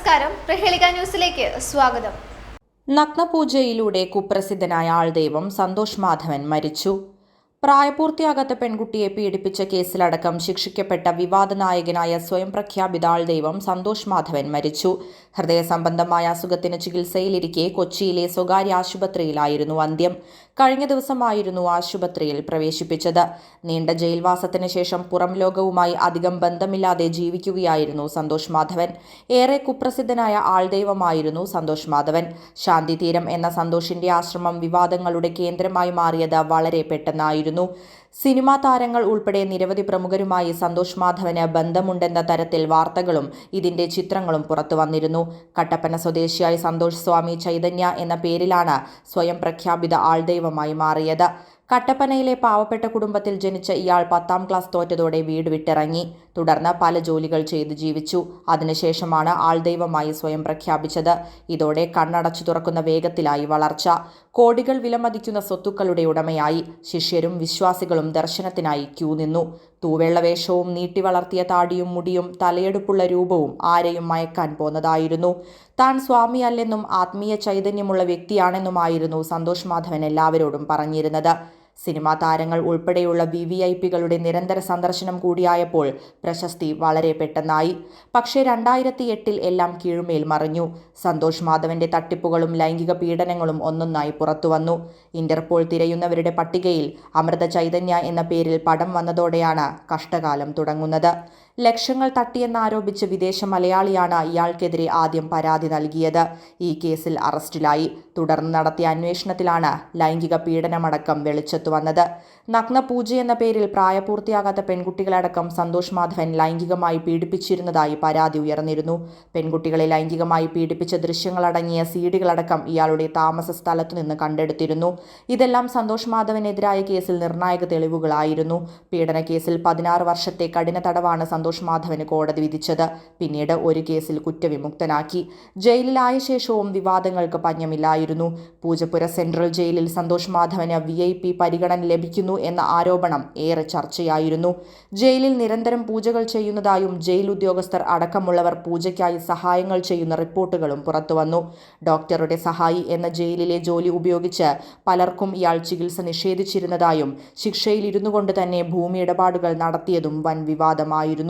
നമസ്കാരം. പ്രഹേളിക ന്യൂസിലേക്ക് സ്വാഗതം. നഗ്നപൂജയിലൂടെ കുപ്രസിദ്ധനായ ആൾദൈവം സന്തോഷ് മാധവൻ മരിച്ചു. പ്രായപൂർത്തിയാകാത്ത പെൺകുട്ടിയെ പീഡിപ്പിച്ച കേസിലടക്കം ശിക്ഷിക്കപ്പെട്ട വിവാദ നായകനായ സ്വയം പ്രഖ്യാപിത ആൾദൈവം സന്തോഷ് മാധവൻ മരിച്ചു. ഹൃദയ സംബന്ധമായ അസുഖത്തിന് ചികിത്സയിലിരിക്കെ കൊച്ചിയിലെ സ്വകാര്യ ആശുപത്രിയിലായിരുന്നു അന്ത്യം. കഴിഞ്ഞ ദിവസമായിരുന്നു ആശുപത്രിയിൽ പ്രവേശിപ്പിച്ചത്. നീണ്ട ജയിൽവാസത്തിന് ശേഷം പുറം ലോകവുമായി അധികം ബന്ധമില്ലാതെ ജീവിക്കുകയായിരുന്നു സന്തോഷ് മാധവൻ. ഏറെ കുപ്രസിദ്ധനായ ആൾദൈവമായിരുന്നു സന്തോഷ് മാധവൻ. ശാന്തിതീരം എന്ന സന്തോഷിന്റെ ആശ്രമം വിവാദങ്ങളുടെ കേന്ദ്രമായി മാറിയത് വളരെ പെട്ടെന്നായിരുന്നു. ഉണ്ടായിരുന്നു സിനിമാ താരങ്ങൾ ഉൾപ്പെടെ നിരവധി പ്രമുഖരുമായി സന്തോഷ് മാധവന് ബന്ധമുണ്ടെന്ന തരത്തിൽ വാർത്തകളും ഇതിന്റെ ചിത്രങ്ങളും പുറത്തു വന്നിരുന്നു. കട്ടപ്പന സ്വദേശിയായ സന്തോഷ് സ്വാമി ചൈതന്യ എന്ന പേരിലാണ് സ്വയം പ്രഖ്യാപിത ആൾദൈവമായി മാറിയത്. കട്ടപ്പനയിലെ പാവപ്പെട്ട കുടുംബത്തിൽ ജനിച്ച ഇയാൾ പത്താം ക്ലാസ് തോറ്റതോടെ വീട് വിട്ടിറങ്ങി. തുടർന്ന് പല ജോലികൾ ചെയ്ത് ജീവിച്ചു. അതിനുശേഷമാണ് ആൾദൈവമായി സ്വയം പ്രഖ്യാപിച്ചത്. ഇതോടെ കണ്ണടച്ചു തുറക്കുന്ന വേഗത്തിലായി വളർച്ച. കോടികൾ വിലമതിക്കുന്ന സ്വത്തുക്കളുടെ ഉടമയായി. ശിഷ്യരും വിശ്വാസികളും ദർശനത്തിനായി ക്യൂ നിന്നു. തൂവെള്ളവേഷവും നീട്ടി വളർത്തിയ താടിയും മുടിയും തലയെടുപ്പുള്ള രൂപവും ആരെയും മയക്കാൻ പോന്നതായിരുന്നു. താൻ സ്വാമിയല്ലെന്നും ആത്മീയ ചൈതന്യമുള്ള വ്യക്തിയാണെന്നുമായിരുന്നു സന്തോഷ് മാധവൻ എല്ലാവരോടും പറഞ്ഞിരുന്നത്. സിനിമാ താരങ്ങൾ ഉൾപ്പെടെയുള്ള വി വി ഐ പികളുടെ നിരന്തര സന്ദർശനം കൂടിയായപ്പോൾ പ്രശസ്തി വളരെ പെട്ടെന്നായി. പക്ഷേ രണ്ടായിരത്തി എട്ടിൽ എല്ലാം കീഴ്മേൽ മറിഞ്ഞു. സന്തോഷ് മാധവന്റെ തട്ടിപ്പുകളും ലൈംഗിക പീഡനങ്ങളും ഒന്നൊന്നായി പുറത്തുവന്നു. ഇന്റർപോൾ തിരയുന്നവരുടെ പട്ടികയിൽ അമൃത ചൈതന്യ എന്ന പേരിൽ പടം വന്നതോടെയാണ് കഷ്ടകാലം തുടങ്ങുന്നത്. ലക്ഷങ്ങൾ തട്ടിയെന്നാരോപിച്ച് വിദേശ മലയാളിയാണ് ഇയാൾക്കെതിരെ ആദ്യം പരാതി നൽകിയത്. ഈ കേസിൽ അറസ്റ്റിലായി. തുടർന്ന് നടത്തിയ അന്വേഷണത്തിലാണ് ലൈംഗിക പീഡനമടക്കം വെളിച്ചത്തു വന്നത്. നഗ്നപൂജ എന്ന പേരിൽ പ്രായപൂർത്തിയാകാത്ത പെൺകുട്ടികളടക്കം സന്തോഷ് മാധവൻ ലൈംഗികമായി പീഡിപ്പിച്ചിരുന്നതായി പരാതി ഉയർന്നിരുന്നു. പെൺകുട്ടികളെ ലൈംഗികമായി പീഡിപ്പിച്ച ദൃശ്യങ്ങളടങ്ങിയ സീഡികളടക്കം ഇയാളുടെ താമസ സ്ഥലത്തു നിന്ന് കണ്ടെടുത്തിരുന്നു. ഇതെല്ലാം സന്തോഷ് മാധവനെതിരായ കേസിൽ നിർണായക തെളിവുകളായിരുന്നു. പീഡന കേസിൽ പതിനാറ് വർഷത്തെ കഠിന തടവാണ് സന്തോഷ് മാധവന് കോടതി വിധിച്ചത്. പിന്നീട് ഒരു കേസിൽ കുറ്റവിമുക്തനാക്കി. ജയിലിലായ ശേഷവും വിവാദങ്ങൾക്ക് പഞ്ഞമില്ലായിരുന്നു. പൂജപ്പുര സെൻട്രൽ ജയിലിൽ സന്തോഷ് മാധവന് വി ഐ പി പരിഗണന ലഭിക്കുന്നു എന്ന ആരോപണം ഏറെ ചർച്ചയായിരുന്നു. ജയിലിൽ നിരന്തരം പൂജകൾ ചെയ്യുന്നതായും ജയിൽ ഉദ്യോഗസ്ഥർ അടക്കമുള്ളവർ പൂജയ്ക്കായി സഹായങ്ങൾ ചെയ്യുന്ന റിപ്പോർട്ടുകളും പുറത്തുവന്നു. ഡോക്ടറുടെ സഹായി എന്ന ജയിലിലെ ജോലി ഉപയോഗിച്ച് പലർക്കും ഇയാൾ ചികിത്സ നിഷേധിച്ചിരുന്നതായും ശിക്ഷയിൽ ഇരുന്നു കൊണ്ട് തന്നെ ഭൂമി ഇടപാടുകൾ നടത്തിയതും വൻ വിവാദമായിരുന്നു.